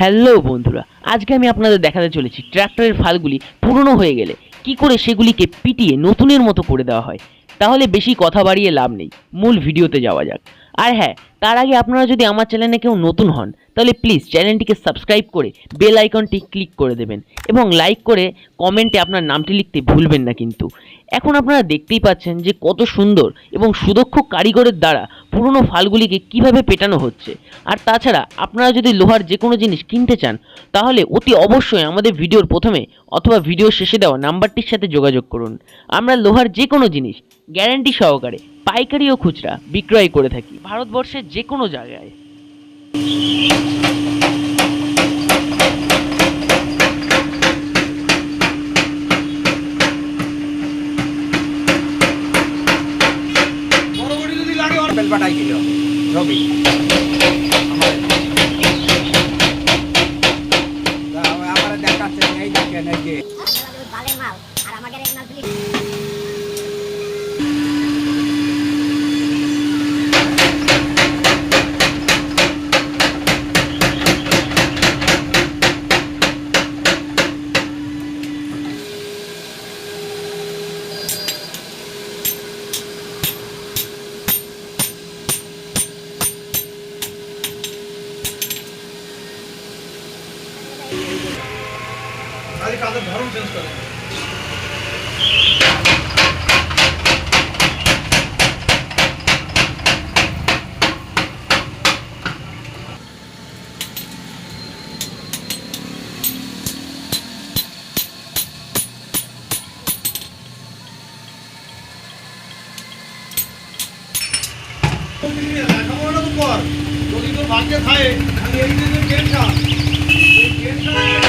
Hello বন্ধুরা, আজকে আমি আপনাদের দেখাতে চলেছি ট্র্যাক্টরের ফালগুলি পুরনো হয়ে গেলে। কি করে সেগুলিকে পিটিয়ে নতুনের মতো করে দেওয়া হয়? তাহলে বেশি কথা বাড়িয়ে লাভ নেই। মূল ভিডিওতে যাওয়া যাক। আর হ্যাঁ তার আগে আপনারা যদি আমার চ্যানেলে কেউ নতুন হন, তাহলে প্লিজ চ্যানেলটিকে সাবস্ক্রাইব করে বেল আইকনটি ক্লিক করে দেবেন এবং লাইক করে কমেন্টে আপনার নামটি লিখতে ভুলবেন না কিন্তু। এখন আপনারা দেখতেই পাচ্ছেন যে কত সুন্দর এবং সুদক্ষ কারিগরের দ্বারা পুরনো ফালগুলিকে কীভাবে পেটানো হচ্ছে। আর তাছাড়া আপনারা যদি লোহার যে কোনো জিনিস কিনতে চান, তাহলে অতি অবশ্যই আমাদের ভিডিওর প্রথমে অথবা ভিডিও শেষে দেওয়া নাম্বারটির সাথে যোগাযোগ করুন। আমরা লোহার যে কোনো জিনিস গ্যারান্টি সহকারে পাইকারি ও খুচরা বিক্রয় করে থাকি। ভারতবর্ষের যে কোনো জায়গায়। বড় বড়ি যদি লাগে ওর বেল পাঠাই দিল রবি। আমার দেখাচ্ছে এই দেখেন এই যে। খালি কাজের ধরন চেঞ্জ তো কর যদি তোর ভাগ্যে থাকে খালি এই যে টেনশন Thank you.